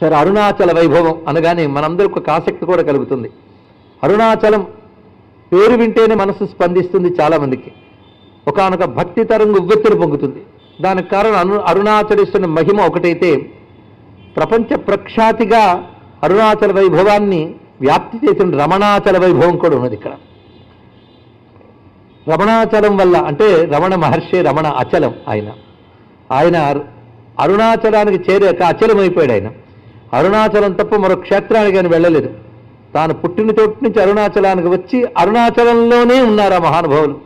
సరే అరుణాచల వైభవం అనగానే మనందరికి ఒక ఆసక్తి కూడా కలుగుతుంది. అరుణాచలం పేరు వింటేనే మనసు స్పందిస్తుంది చాలామందికి ఒకనొక భక్తి తరంగు ఉవ్వెత్తులు పొంగుతుంది. దానికి కారణం అను అరుణాచలిస్తున్న మహిమ ఒకటైతే ప్రపంచ ప్రఖ్యాతిగా అరుణాచల వైభవాన్ని వ్యాప్తి చేసిన రమణాచల వైభవం కూడా ఉన్నది ఇక్కడ. రమణాచలం వల్ల అంటే రమణ మహర్షి రమణ అచలం ఆయన. ఆయన అరుణాచలానికి చేరాక అచలమైపోయాడు ఆయన. అరుణాచలం తప్ప మరో క్షేత్రానికి ఆయన వెళ్ళలేదు. తాను పుట్టిన చోటు నుంచి అరుణాచలానికి వచ్చి అరుణాచలంలోనే ఉన్నారు ఆ మహానుభావులు.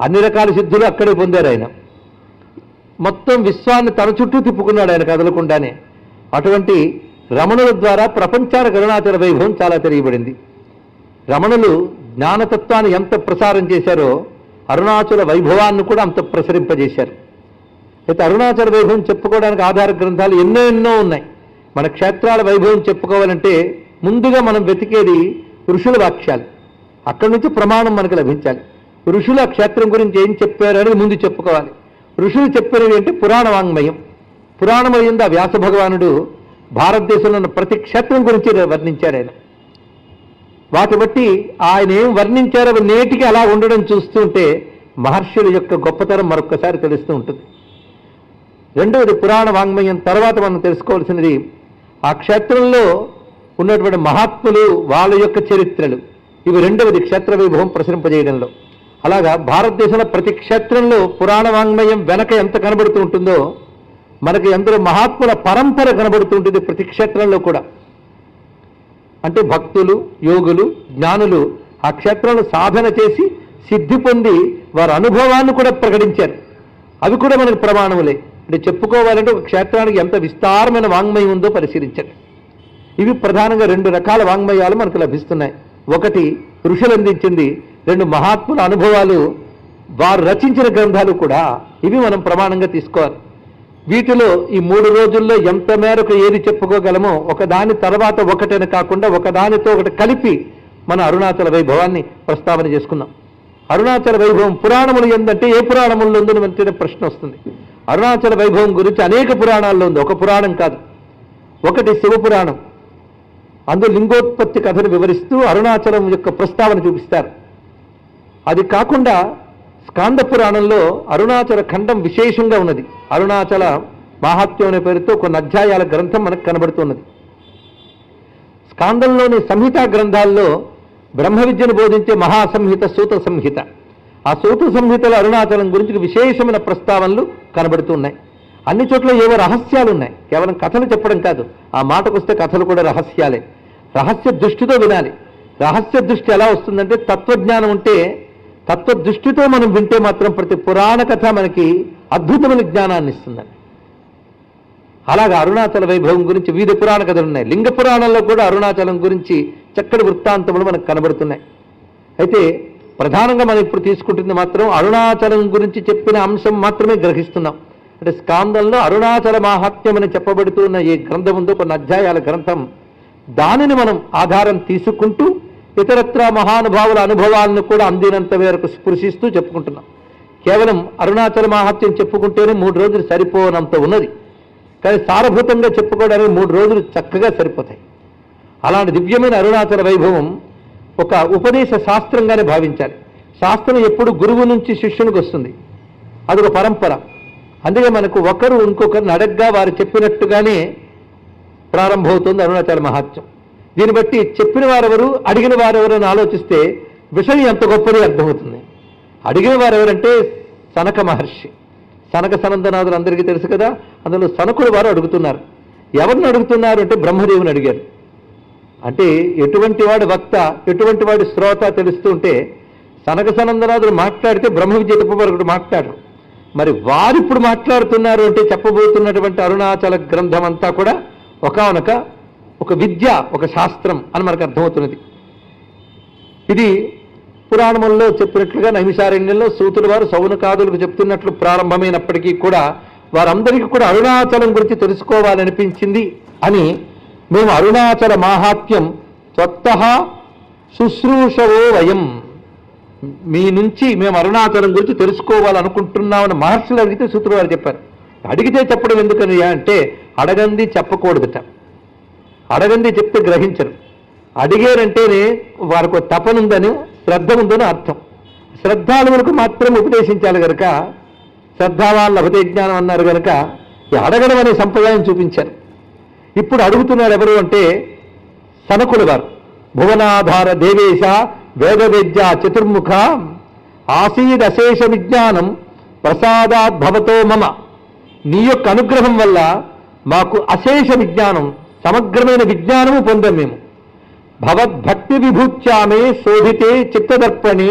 అన్ని రకాల సిద్ధులు అక్కడే పొందారు ఆయన. మొత్తం విశ్వాన్ని తన చుట్టూ తిప్పుకున్నాడు ఆయన కదలకుండానే. అటువంటి రమణుల ద్వారా ప్రపంచానికి అరుణాచల వైభవం చాలా తెలియబడింది. రమణులు జ్ఞానతత్వాన్ని ఎంత ప్రసారం చేశారో అరుణాచల వైభవాన్ని కూడా అంత ప్రసరింపజేశారు. అయితే అరుణాచల వైభవం చెప్పుకోవడానికి ఆధార గ్రంథాలు ఎన్నో ఎన్నో ఉన్నాయి. మన క్షేత్రాల వైభవం చెప్పుకోవాలంటే ముందుగా మనం వెతికేది ఋషుల వాక్యాలు. అక్కడి నుంచి ప్రమాణం మనకు లభించాలి. ఋషుల క్షేత్రం గురించి ఏం చెప్పారు అనేది ముందు చెప్పుకోవాలి. ఋషులు చెప్పినవి అంటే పురాణ వాంగ్మయం పురాణమయ్యింది ఆ వ్యాస భగవానుడు భారతదేశంలో ఉన్న ప్రతి క్షేత్రం గురించి వర్ణించారు ఆయన. వాటి బట్టి ఆయన ఏం వర్ణించారో నేటికి అలా ఉండడం చూస్తుంటే మహర్షుల యొక్క గొప్పతనం మరొక్కసారి తెలుస్తూ ఉంటుంది. రెండవది పురాణ వాంగ్మయం తర్వాత మనం తెలుసుకోవాల్సినది క్షేత్రంలో ఉన్నటువంటి మహాత్ములు వాళ్ళ యొక్క చరిత్రలు. ఇవి రెండవది క్షేత్ర వైభవం ప్రసరింపజేయడంలో. అలాగా భారతదేశంలో ప్రతి క్షేత్రంలో పురాణ వాంగ్మయం వెనక ఎంత కనబడుతూ ఉంటుందో మనకి ఎందరో మహాత్ముల పరంపర కనబడుతూ ఉంటుంది ప్రతి క్షేత్రంలో కూడా. అంటే భక్తులు యోగులు జ్ఞానులు ఆ క్షేత్రంలో సాధన చేసి సిద్ధి పొంది వారి అనుభవాన్ని కూడా ప్రకటించారు. అవి కూడా మనకు ప్రమాణములే. అంటే చెప్పుకోవాలంటే ఒక క్షేత్రానికి ఎంత విస్తారమైన వాంగ్మయం ఉందో పరిశీలించండి. ఇవి ప్రధానంగా రెండు రకాల వాంగ్మయాలు మనకు లభిస్తున్నాయి. ఒకటి ఋషులు అందించింది రెండు మహాత్ముల అనుభవాలు వారు రచించిన గ్రంథాలు కూడా ఇవి మనం ప్రమాణంగా తీసుకోవాలి. వీటిలో ఈ మూడు రోజుల్లో ఎంత మేరకు ఏది చెప్పుకోగలమో ఒకదాని తర్వాత ఒకటని కాకుండా ఒకదానితో ఒకటి కలిపి మన అరుణాచల వైభవాన్ని ప్రస్తావన చేసుకుందాం. అరుణాచల వైభవం పురాణములు ఏంటంటే ఏ పురాణముల్లో ఉందని మనకి ప్రశ్న వస్తుంది. అరుణాచల వైభవం గురించి అనేక పురాణాల్లో ఉంది. ఒక పురాణం కాదు. ఒకటి శివపురాణం. అందులో లింగోత్పత్తి కథను వివరిస్తూ అరుణాచలం యొక్క ప్రస్తావన చూపిస్తారు. అది కాకుండా స్కాంద పురాణంలో అరుణాచల ఖండం విశేషంగా ఉన్నది. అరుణాచల మహాత్యం అనే పేరుతో కొన్ని అధ్యాయాల గ్రంథం మనకు కనబడుతున్నది. స్కాందంలోని సంహితా గ్రంథాల్లో బ్రహ్మ విద్యను బోధించే మహాసంహిత సూత సంహిత. ఆ సూత సంహితలో అరుణాచలం గురించి విశేషమైన ప్రస్తావనలు కనబడుతున్నాయి. అన్ని చోట్ల ఏవో రహస్యాలు ఉన్నాయి కేవలం కథలు చెప్పడం కాదు ఆ మాటకొస్తే కథలు కూడా రహస్యాలే. రహస్య దృష్టితో వినాలి. రహస్య దృష్టి ఎలా వస్తుందంటే తత్వజ్ఞానం ఉంటే తత్వ దృష్టితో మనం వింటే మాత్రం ప్రతి పురాణ కథ మనకి అద్భుతమైన జ్ఞానాన్ని ఇస్తుందండి అలాగా అరుణాచల వైభవం గురించి వివిధ పురాణ కథలు ఉన్నాయి లింగ పురాణంలో కూడా అరుణాచలం గురించి చక్కటి వృత్తాంతములు మనకు కనబడుతున్నాయి. అయితే ప్రధానంగా మనం ఇప్పుడు తీసుకుంటుంది మాత్రం అరుణాచలం గురించి చెప్పిన అంశం మాత్రమే గ్రహిస్తున్నాం. అంటే స్కాందంలో అరుణాచల మాహాత్మ్యం అని చెప్పబడుతున్న ఈ గ్రంథం ఉందో కొన్ని అధ్యాయాల గ్రంథం దానిని మనం ఆధారం తీసుకుంటూ ఇతరత్ర మహానుభావుల అనుభవాలను కూడా అందినంత మేరకు స్పృశిస్తూ చెప్పుకుంటున్నాం. కేవలం అరుణాచల మహాత్యం చెప్పుకుంటేనే మూడు రోజులు సరిపోనంత ఉన్నది. కానీ సారభూతంగా చెప్పుకోవడానికి మూడు రోజులు చక్కగా సరిపోతాయి. అలాంటి దివ్యమైన అరుణాచల వైభవం ఒక ఉపదేశ శాస్త్రంగానే భావించాలి. శాస్త్రం ఎప్పుడు గురువు నుంచి శిష్యునికి వస్తుంది. అదొక పరంపర. అందుకే మనకు ఒకరు ఇంకొకరిని అడగ్గా వారు చెప్పినట్టుగానే ప్రారంభమవుతుంది అరుణాచల మహాత్మ్యం. దీన్ని బట్టి చెప్పిన వారెవరు అడిగిన వారెవరు అని ఆలోచిస్తే విషయం ఎంత గొప్పది అర్థమవుతుంది. అడిగిన వారెవరంటే సనక మహర్షి. సనక సనందనాథులు అందరికీ తెలుసు కదా అందులో సనకుడు వారు అడుగుతున్నారు. ఎవరిని అడుగుతున్నారు అంటే బ్రహ్మదేవుని అడిగారు. అంటే ఎటువంటి వాడు వక్త ఎటువంటి వాడి శ్రోత తెలుస్తుంటే సనక సనందనాథులు మాట్లాడితే బ్రహ్మ విద్య తప్పవరకుడు మాట్లాడరు. మరి వారు ఇప్పుడు మాట్లాడుతున్నారు అంటే చెప్పబోతున్నటువంటి అరుణాచల గ్రంథం అంతా కూడా ఒకనొక ఒక విద్య ఒక శాస్త్రం అని మనకు అర్థమవుతున్నది. ఇది పురాణముల్లో చెప్పినట్లుగా నహిమిషారణ్యంలో సూతుల వారు సౌనకాదులకు చెప్తున్నట్లు ప్రారంభమైనప్పటికీ కూడా వారందరికీ కూడా అరుణాచలం గురించి తెలుసుకోవాలనిపించింది అని మేము అరుణాచల మాహాత్మ్యం త్వత్త శుశ్రూషవో వయం. మీ నుంచి మేము అరుణాచలం గురించి తెలుసుకోవాలనుకుంటున్నామని మహర్షులు అడిగితే సూత్రుడు వారు చెప్పారు. అడిగితే చెప్పడం ఎందుకని అంటే అడగంది చెప్పకూడదుట. అడగంది చెప్తే గ్రహించరు. అడిగారంటేనే వారికి ఒక శ్రద్ధ ఉందని అర్థం. శ్రద్ధాళువులకు మాత్రం ఉపదేశించాలి కనుక శ్రద్ధావాన్ లభతే జ్ఞానం అన్నారు కనుక అడగడం అనే సంప్రదాయం చూపించారు. ఇప్పుడు అడుగుతున్నారు ఎవరు అంటే సనకులు గారు. భువనాధార దేవేశ వేదవేద్య చతుర్ముఖ ఆసీదశేష విజ్ఞానం ప్రసాదాద్భవతో మమ. నీ యొక్క అనుగ్రహం వల్ల మాకు అశేష విజ్ఞానం సమగ్రమైన విజ్ఞానము పొందాం మేము. భవద్భక్తి విభూత్యామే శోభితే చిత్తదర్పణి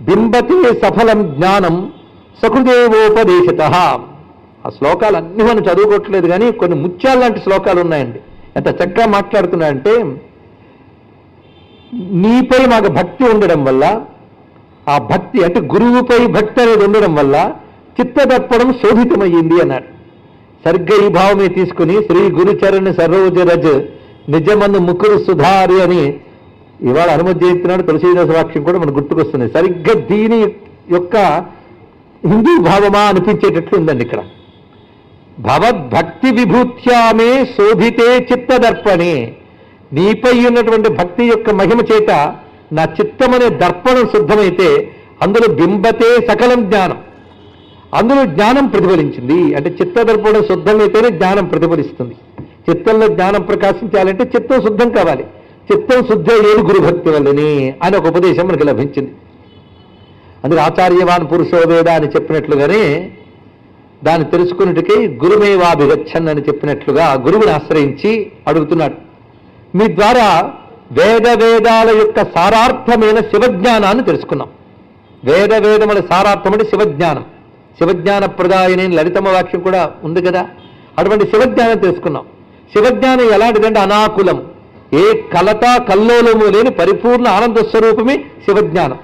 బింబతే సఫలం జ్ఞానం సకృదేవోపదేశత. ఆ శ్లోకాలు అన్ని మనం చదువుకోవట్లేదు కానీ కొన్ని ముత్యాలు లాంటి శ్లోకాలు ఉన్నాయండి. ఎంత చక్కగా మాట్లాడుతున్నాయంటే నీపై మాకు భక్తి ఉండడం వల్ల ఆ భక్తి అంటే గురువుపై భక్తి అనేది ఉండడం వల్ల చిత్తదప్పడం శోభితమయ్యింది అన్నాడు సరిగ్గా ఈ భావమే తీసుకుని శ్రీ గురుచరణ్ సరోజ నిజమను ముకురు సుధారి అని ఇవాళ హనుమత్ జయంతి నాడు తులసీదాస వాక్యం కూడా మనకు గుర్తుకొస్తుంది. సరిగ్గా దీని యొక్క హిందూ భావమా అనిపించేటట్లు ఉందండి ఇక్కడ. భవద్భక్తి విభూత్యామే శోభితే చిత్తదర్పణే. నీపై ఉన్నటువంటి భక్తి యొక్క మహిమ చేత నా చిత్తమనే దర్పణం శుద్ధమైతే అందులో బింబతే సకలం జ్ఞానం. అందులో జ్ఞానం ప్రతిఫలించింది. అంటే చిత్తదర్పణం శుద్ధమైతేనే జ్ఞానం ప్రతిఫలిస్తుంది. చిత్తంలో జ్ఞానం ప్రకాశించాలంటే చిత్తం శుద్ధం కావాలి. చిత్తం శుద్ధ ఏడు గురుభక్తి వల్లని అని ఒక ఉపదేశం మనకి లభించింది. అందుకే ఆచార్యవాన్ పురుషోవేద అని చెప్పినట్లుగానే దాన్ని తెలుసుకున్నట్టుకి గురుమేవాభిగచ్చన్ అని చెప్పినట్లుగా గురువుని ఆశ్రయించి అడుగుతున్నాడు. మీ ద్వారా వేద వేదాల యొక్క సారార్థమైన శివజ్ఞానాన్ని తెలుసుకున్నాం. వేద వేదముల సారార్థం అంటే శివజ్ఞానం. శివజ్ఞాన ప్రదాయని లలితమ వాక్యం కూడా ఉంది కదా? అటువంటి శివజ్ఞానం తెలుసుకున్నాం. శివజ్ఞానం ఎలాంటిదంటే అనాకులం. ఏ కలత కల్లోలము లేని పరిపూర్ణ ఆనంద స్వరూపమే శివజ్ఞానం.